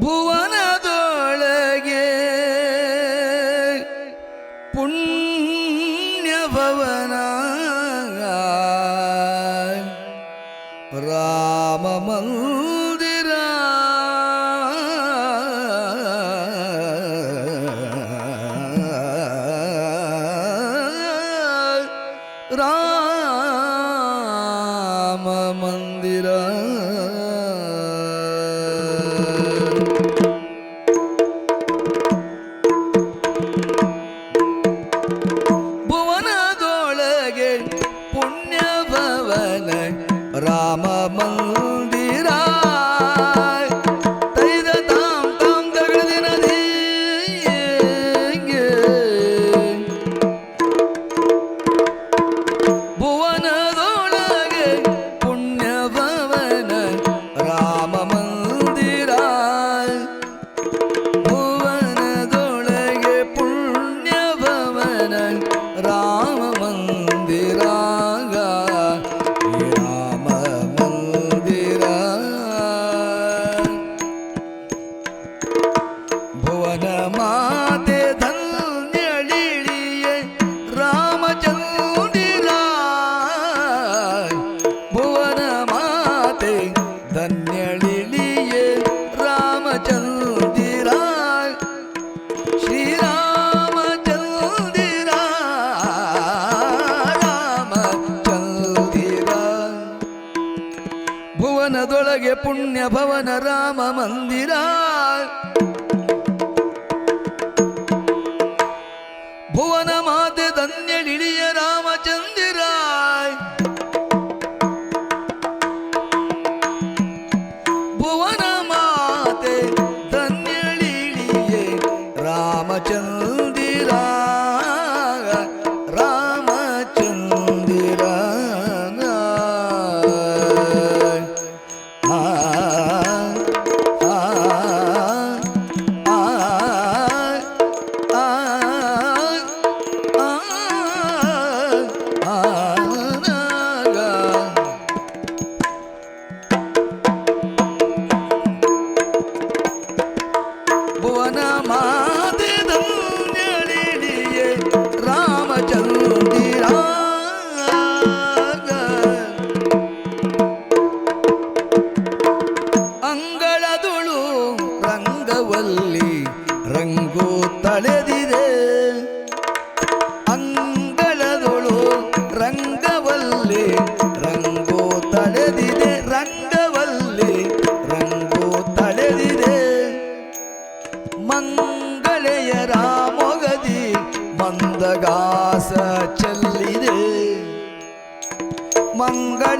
ಭುವನದೊಳಗೆ ಪುಣ್ಯಭವನ ರಾಮ ಮಂದಿರ ರಾಮ ಮಂದಿರ ಮಂದಿರಾ ಭುವನದೊಳಗೆ ಪುಣ್ಯ ಭವನ ರಾಮ ಮಂದಿರ. ಭುವನ ಮಾತೆ ಧನ್ಯಳಿಯ ರಾಮಚಂದಿರ. ಭುವನ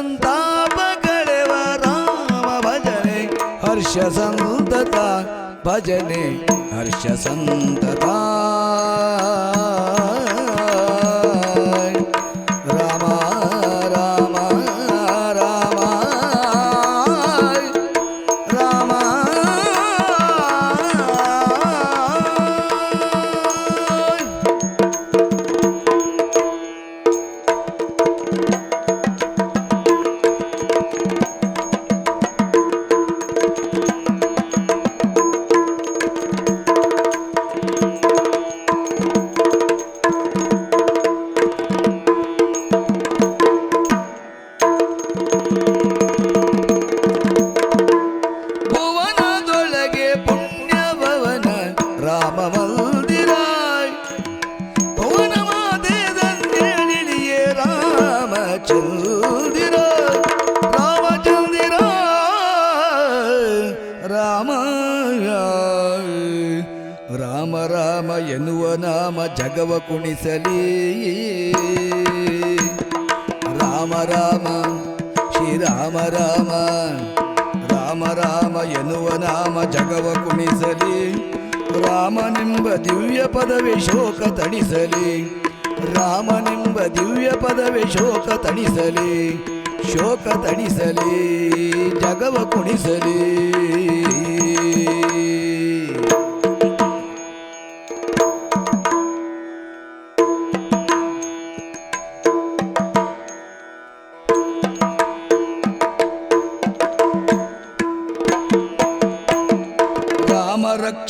संताप गडव राम भजने हर्ष संतता भजने हर्ष संतता। ಜಗವ ಕುಣಿಸಲಿ. ರಾಮ ರಾಮ ಶ್ರೀರಾಮ ರಾಮ ರಾಮ ರಾಮ ಎನ್ನುವ ನಾಮ ಜಗವ ಕುಣಿಸಲಿ. ರಾಮನೆಂಬ ದಿವ್ಯ ಪದವೇ ಶೋಕ ತಣಿಸಲಿ. ರಾಮನೆಂಬ ದಿವ್ಯ ಪದವೇ ಶೋಕ ತಣಿಸಲಿ. ಶೋಕ ತಣಿಸಲಿ, ಜಗವ ಕುಣಿಸಲಿ.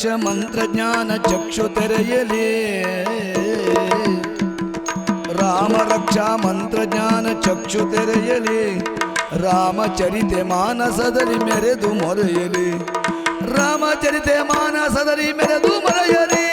ರಾಮ ರಕ್ಷ ಮಂತ್ರಜ್ಞಾನ ಚಕ್ಷು ತೆರೆಯಲಿ ರಾಮ ರಕ್ಷಾ ಮಂತ್ರಜ್ಞಾನ ಚಕ್ಷು ತೆರೆಯಲಿ ರಾಮಚರಿತೆ ಮಾನಸದಲ್ಲಿ ಮೆರೆದು ಮೊರೆಯಲಿ ರಾಮಚರಿತೆ ಮಾನಸದಲ್ಲಿ ಮೆರೆದು ಮೊರೆಯಲಿ